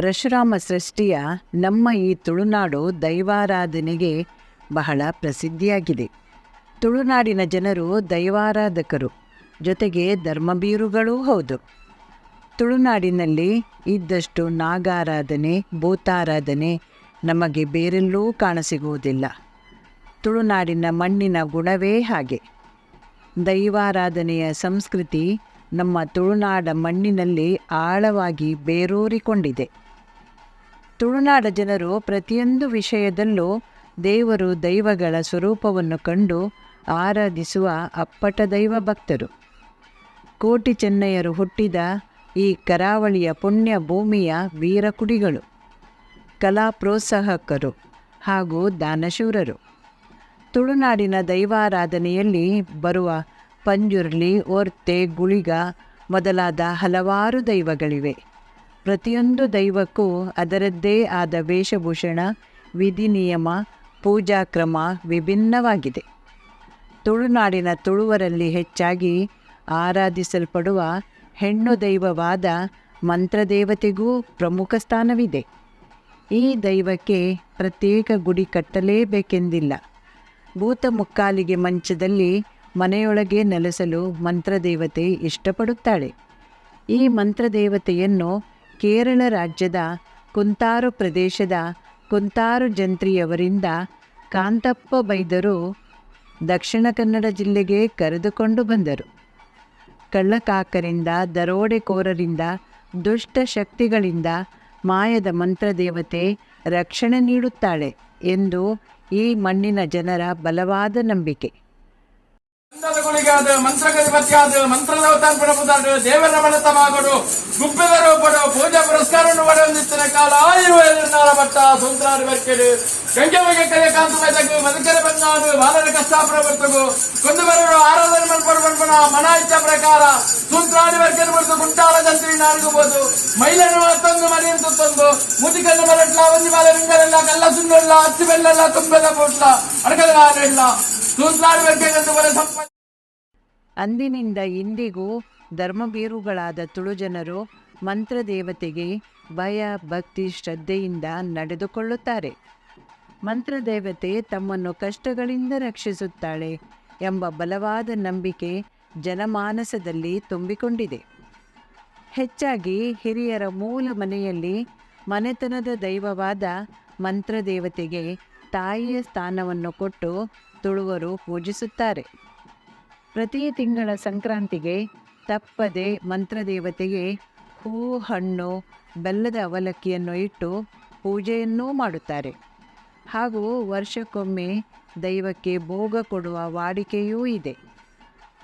ಪರಶುರಾಮ ಸೃಷ್ಟಿಯ ನಮ್ಮ ಈ ತುಳುನಾಡು ದೈವಾರಾಧನೆಗೆ ಬಹಳ ಪ್ರಸಿದ್ಧಿಯಾಗಿದೆ. ತುಳುನಾಡಿನ ಜನರು ದೈವಾರಾಧಕರು, ಜೊತೆಗೆ ಧರ್ಮಬೀರುಗಳೂ ಹೌದು. ತುಳುನಾಡಿನಲ್ಲಿ ಇದ್ದಷ್ಟು ನಾಗಾರಾಧನೆ, ಭೂತಾರಾಧನೆ ನಮಗೆ ಬೇರೆಲ್ಲೂ ಕಾಣಸಿಗುವುದಿಲ್ಲ. ತುಳುನಾಡಿನ ಮಣ್ಣಿನ ಗುಣವೇ ಹಾಗೆ. ದೈವಾರಾಧನೆಯ ಸಂಸ್ಕೃತಿ ನಮ್ಮ ತುಳುನಾಡ ಮಣ್ಣಿನಲ್ಲಿ ಆಳವಾಗಿ ಬೇರೂರಿಕೊಂಡಿದೆ. ತುಳುನಾಡ ಜನರು ಪ್ರತಿಯೊಂದು ವಿಷಯದಲ್ಲೂ ದೇವರು ದೈವಗಳ ಸ್ವರೂಪವನ್ನು ಕಂಡು ಆರಾಧಿಸುವ ಅಪ್ಪಟ ದೈವ ಭಕ್ತರು. ಕೋಟಿ ಚೆನ್ನಯ್ಯರು ಹುಟ್ಟಿದ ಈ ಕರಾವಳಿಯ ಪುಣ್ಯ ಭೂಮಿಯ ವೀರಕುಡಿಗಳು ಕಲಾ ಪ್ರೋತ್ಸಾಹಕರು ಹಾಗೂ ದಾನಶೂರರು. ತುಳುನಾಡಿನ ದೈವಾರಾಧನೆಯಲ್ಲಿ ಬರುವ ಪಂಜುರ್ಲಿ ಒರ್ತೆ ಗುಳಿಗ ಮೊದಲಾದ ಹಲವಾರು ದೈವಗಳಿವೆ. ಪ್ರತಿಯೊಂದು ದೈವಕ್ಕೂ ಅದರದ್ದೇ ಆದ ವೇಷಭೂಷಣ ವಿಧಿ ನಿಯಮ ಪೂಜಾ ಕ್ರಮ ವಿಭಿನ್ನವಾಗಿದೆ. ತುಳುನಾಡಿನ ತುಳುವರಲ್ಲಿ ಹೆಚ್ಚಾಗಿ ಆರಾಧಿಸಲ್ಪಡುವ ಹೆಣ್ಣು ದೈವವಾದ ಮಂತ್ರದೇವತೆಗೂ ಪ್ರಮುಖ ಸ್ಥಾನವಿದೆ. ಈ ದೈವಕ್ಕೆ ಪ್ರತ್ಯೇಕ ಗುಡಿ ಕಟ್ಟಲೇಬೇಕೆಂದಿಲ್ಲ. ಭೂತ ಮುಕ್ಕಾಲಿಗೆ ಮಂಚದಲ್ಲಿ ಮನೆಯೊಳಗೆ ನೆಲೆಸಲು ಮಂತ್ರದೇವತೆ ಇಷ್ಟಪಡುತ್ತಾಳೆ. ಈ ಮಂತ್ರದೇವತೆಯನ್ನು ಕೇರಳ ರಾಜ್ಯದ ಕುಂತಾರು ಪ್ರದೇಶದ ಕುಂತಾರು ಜಂತ್ರಿಯವರಿಂದ ಕಾಂತಪ್ಪ ಬೈದರು ದಕ್ಷಿಣ ಕನ್ನಡ ಜಿಲ್ಲೆಗೆ ಕರೆದುಕೊಂಡು ಬಂದರು. ಕಳ್ಳಕಾಕರಿಂದ, ದರೋಡೆಕೋರರಿಂದ, ದುಷ್ಟ ಶಕ್ತಿಗಳಿಂದ ಮಾಯದ ಮಂತ್ರದೇವತೆ ರಕ್ಷಣೆ ನೀಡುತ್ತಾಳೆ ಎಂದು ಈ ಮಣ್ಣಿನ ಜನರ ಬಲವಾದ ನಂಬಿಕೆ. ಮಂತ್ರಗಳಿಗಾದ ಮಂತ್ರಗತಿಪತಿಯಾದ ಮಂತ್ರದವತಾರ್ಪಣ ಪುತಾಡು ದೇವರ ಮನತಮಾಗಡು ಗುಬ್ಬಿದ ರೂಪಡು ಪೂಜಾ ಪುರಸ್ಕಾರವನ್ನು ಪಡೆಯೊಂದಿತ್ತಿನ ಕಾಲ ಆಯುವ ಎದುರುನಾಳ ಭಟ್ಟ ಸೂತ್ರಾಡಿ ಬರ್ಕೆಡು ಗಂಗೆ ಬಗ್ಗೆ ಕರೆ ಕಾಂತು ಬೆದಗು ಬದುಕರೆ ಬಂದಾಡು ಬಾಲರ ಕಷ್ಟಾಪುರ ಬರ್ತಗು ಕೊಂದು ಬರರು ಆರಾಧನೆ ಮಲ್ಪಡು ಮಲ್ಪಣ ಮನ ಇಚ್ಛ ಪ್ರಕಾರ ಸೂತ್ರಾಡಿ ಬರ್ಕೆಡು ಬರ್ತು ಗುಂಟಾಳ ಜಂತ್ರಿ ನಾಡಿಗಬಹುದು ಮೈಲನ್ನು ತಂದು ಮನೆಯನ್ನು ತಂದು ಮುದಿಕನ್ನು ಮರಟ್ಲ ಒಂದಿ ಮಾಲೆ ರಿಂಗರೆಲ್ಲ ಕಲ್ಲ ಸುಣ್ಣಲ್ಲ ಹಚ್ಚಿ ಬೆಲ್ಲಲ್ಲ ತುಂಬೆಲ್ಲ ಪೋಟ್ಲ ಅಡಕದ ನಾನೆಲ್ಲ ಸೂತ್ರಾಡಿ ಬರ್ಕೆಂದು ಬರ ಸಂಪ ಅಂದಿನಿಂದ ಇಂದಿಗೂ ಧರ್ಮಬೀರುಗಳಾದ ತುಳುಜನರು ಮಂತ್ರದೇವತೆಗೆ ಭಯ, ಭಕ್ತಿ, ಶ್ರದ್ಧೆಯಿಂದ ನಡೆದುಕೊಳ್ಳುತ್ತಾರೆ. ಮಂತ್ರದೇವತೆ ತಮ್ಮನ್ನು ಕಷ್ಟಗಳಿಂದ ರಕ್ಷಿಸುತ್ತಾಳೆ ಎಂಬ ಬಲವಾದ ನಂಬಿಕೆ ಜನಮಾನಸದಲ್ಲಿ ತುಂಬಿಕೊಂಡಿದೆ. ಹೆಚ್ಚಾಗಿ ಹಿರಿಯರ ಮೂಲ ಮನೆಯಲ್ಲಿ ಮನೆತನದ ದೈವವಾದ ಮಂತ್ರದೇವತೆಗೆ ತಾಯಿಯ ಸ್ಥಾನವನ್ನು ಕೊಟ್ಟು ತುಳುವರು ಪೂಜಿಸುತ್ತಾರೆ. ಪ್ರತಿ ತಿಂಗಳ ಸಂಕ್ರಾಂತಿಗೆ ತಪ್ಪದೆ ಮಂತ್ರದೇವತೆಗೆ ಹೂ ಹಣ್ಣು ಬೆಲ್ಲದ ಅವಲಕ್ಕಿಯನ್ನು ಇಟ್ಟು ಪೂಜೆಯನ್ನೂ ಮಾಡುತ್ತಾರೆ. ಹಾಗೂ ವರ್ಷಕ್ಕೊಮ್ಮೆ ದೈವಕ್ಕೆ ಭೋಗ ಕೊಡುವ ವಾಡಿಕೆಯೂ ಇದೆ.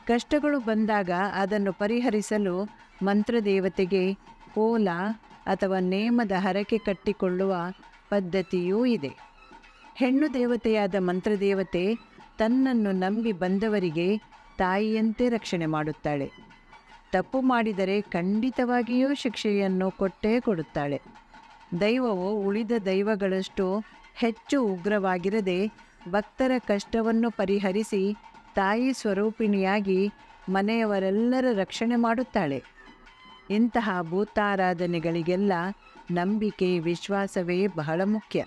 ಕಷ್ಟಗಳು ಬಂದಾಗ ಅದನ್ನು ಪರಿಹರಿಸಲು ಮಂತ್ರದೇವತೆಗೆ ಕೋಲ ಅಥವಾ ನೇಮದ ಹರಕೆ ಕಟ್ಟಿಕೊಳ್ಳುವ ಪದ್ಧತಿಯೂ ಇದೆ. ಹೆಣ್ಣು ದೇವತೆಯಾದ ಮಂತ್ರದೇವತೆ ತನ್ನನ್ನು ನಂಬಿ ಬಂದವರಿಗೆ ತಾಯಿಯಂತೆ ರಕ್ಷಣೆ ಮಾಡುತ್ತಾಳೆ. ತಪ್ಪು ಮಾಡಿದರೆ ಖಂಡಿತವಾಗಿಯೂ ಶಿಕ್ಷೆಯನ್ನು ಕೊಟ್ಟೇ ಕೊಡುತ್ತಾಳೆ. ದೈವವು ಉಳಿದ ದೈವಗಳಷ್ಟು ಹೆಚ್ಚು ಉಗ್ರವಾಗಿರದೆ ಭಕ್ತರ ಕಷ್ಟವನ್ನು ಪರಿಹರಿಸಿ ತಾಯಿ ಸ್ವರೂಪಿಣಿಯಾಗಿ ಮನೆಯವರೆಲ್ಲರ ರಕ್ಷಣೆ ಮಾಡುತ್ತಾಳೆ. ಇಂತಹ ಭೂತಾರಾಧನೆಗಳಿಗೆಲ್ಲ ನಂಬಿಕೆ, ವಿಶ್ವಾಸವೇ ಬಹಳ ಮುಖ್ಯ.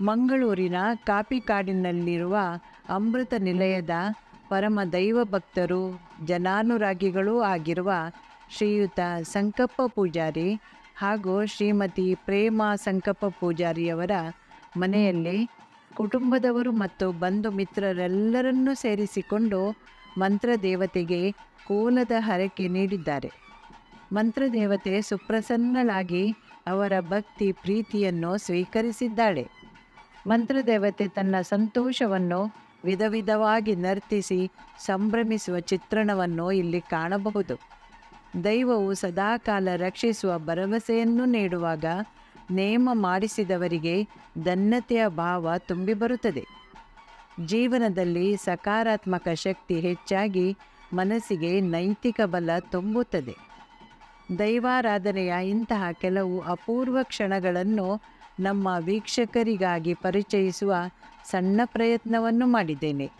ಮಂಗಳೂರಿನ ಕಾಪಿಕಾಡಿನಲ್ಲಿರುವ ಅಮೃತ ನಿಲಯದ ಪರಮ ದೈವ ಭಕ್ತರು, ಜನಾನುರಾಗಿಗಳೂ ಆಗಿರುವ ಶ್ರೀಯುತ ಸಂಕಪ್ಪ ಪೂಜಾರಿ ಹಾಗೂ ಶ್ರೀಮತಿ ಪ್ರೇಮ ಸಂಕಪ್ಪ ಪೂಜಾರಿಯವರ ಮನೆಯಲ್ಲಿ ಕುಟುಂಬದವರು ಮತ್ತು ಬಂಧು ಮಿತ್ರರೆಲ್ಲರನ್ನೂ ಸೇರಿಸಿಕೊಂಡು ಮಂತ್ರದೇವತೆಗೆ ಕೋಲದ ಹರಕೆ ನೀಡಿದ್ದಾರೆ. ಮಂತ್ರದೇವತೆ ಸುಪ್ರಸನ್ನಳಾಗಿ ಅವರ ಭಕ್ತಿ ಪ್ರೀತಿಯನ್ನು ಸ್ವೀಕರಿಸಿದ್ದಾಳೆ. ಮಂತ್ರದೇವತೆ ತನ್ನ ಸಂತೋಷವನ್ನು ವಿಧ ವಿಧವಾಗಿ ನರ್ತಿಸಿ ಸಂಭ್ರಮಿಸುವ ಚಿತ್ರಣವನ್ನು ಇಲ್ಲಿ ಕಾಣಬಹುದು. ದೈವವು ಸದಾಕಾಲ ರಕ್ಷಿಸುವ ಭರವಸೆಯನ್ನು ನೀಡುವಾಗ ನೇಮ ಮಾಡಿಸಿದವರಿಗೆ ಧನ್ಯತೆಯ ಭಾವ ತುಂಬಿ ಬರುತ್ತದೆ. ಜೀವನದಲ್ಲಿ ಸಕಾರಾತ್ಮಕ ಶಕ್ತಿ ಹೆಚ್ಚಾಗಿ ಮನಸ್ಸಿಗೆ ನೈತಿಕ ಬಲ ತುಂಬುತ್ತದೆ. ದೈವಾರಾಧನೆಯ ಇಂತಹ ಕೆಲವು ಅಪೂರ್ವ ಕ್ಷಣಗಳನ್ನು ನಮ್ಮ ವೀಕ್ಷಕರಿಗಾಗಿ ಪರಿಚಯಿಸುವ ಸಣ್ಣ ಪ್ರಯತ್ನವನ್ನು ಮಾಡಿದ್ದೇನೆ.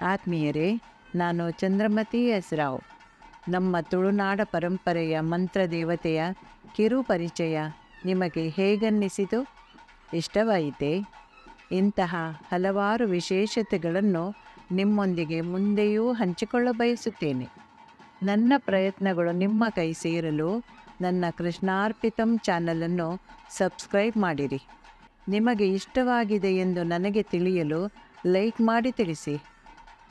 ಆತ್ಮೀಯರೇ, ನಾನು ಚಂದ್ರಮತಿ ಎಸ್ ರಾವ್ ನಮ್ಮ ತುಳುನಾಡ ಪರಂಪರೆಯ ಮಂತ್ರದೇವತೆಯ ಕಿರು ಪರಿಚಯ ನಿಮಗೆ ಹೇಗನ್ನಿಸಿತು? ಇಷ್ಟವಾಯಿತೆ? ಇಂತಹ ಹಲವಾರು ವಿಶೇಷತೆಗಳನ್ನು ನಿಮ್ಮೊಂದಿಗೆ ಮುಂದೆಯೂ ಹಂಚಿಕೊಳ್ಳ ಬಯಸುತ್ತೇನೆ ನನ್ನ ಪ್ರಯತ್ನಗಳು ನಿಮ್ಮ ಕೈ ಸೇರಲು ನನ್ನ ಕೃಷ್ಣಾರ್ಪಿತಂ ಚಾನಲನ್ನು ಸಬ್ಸ್ಕ್ರೈಬ್ ಮಾಡಿರಿ. ನಿಮಗೆ ಇಷ್ಟವಾಗಿದೆ ಎಂದು ನನಗೆ ತಿಳಿಯಲು ಲೈಕ್ ಮಾಡಿ ತಿಳಿಸಿ.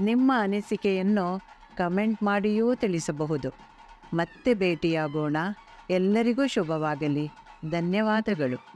ನಿಮ್ಮ ಅನಿಸಿಕೆಯನ್ನು ಕಮೆಂಟ್ ಮಾಡಿಯೂ ತಿಳಿಸಬಹುದು. ಮತ್ತೆ ಭೇಟಿಯಾಗೋಣ. ಎಲ್ಲರಿಗೂ ಶುಭವಾಗಲಿ. ಧನ್ಯವಾದಗಳು.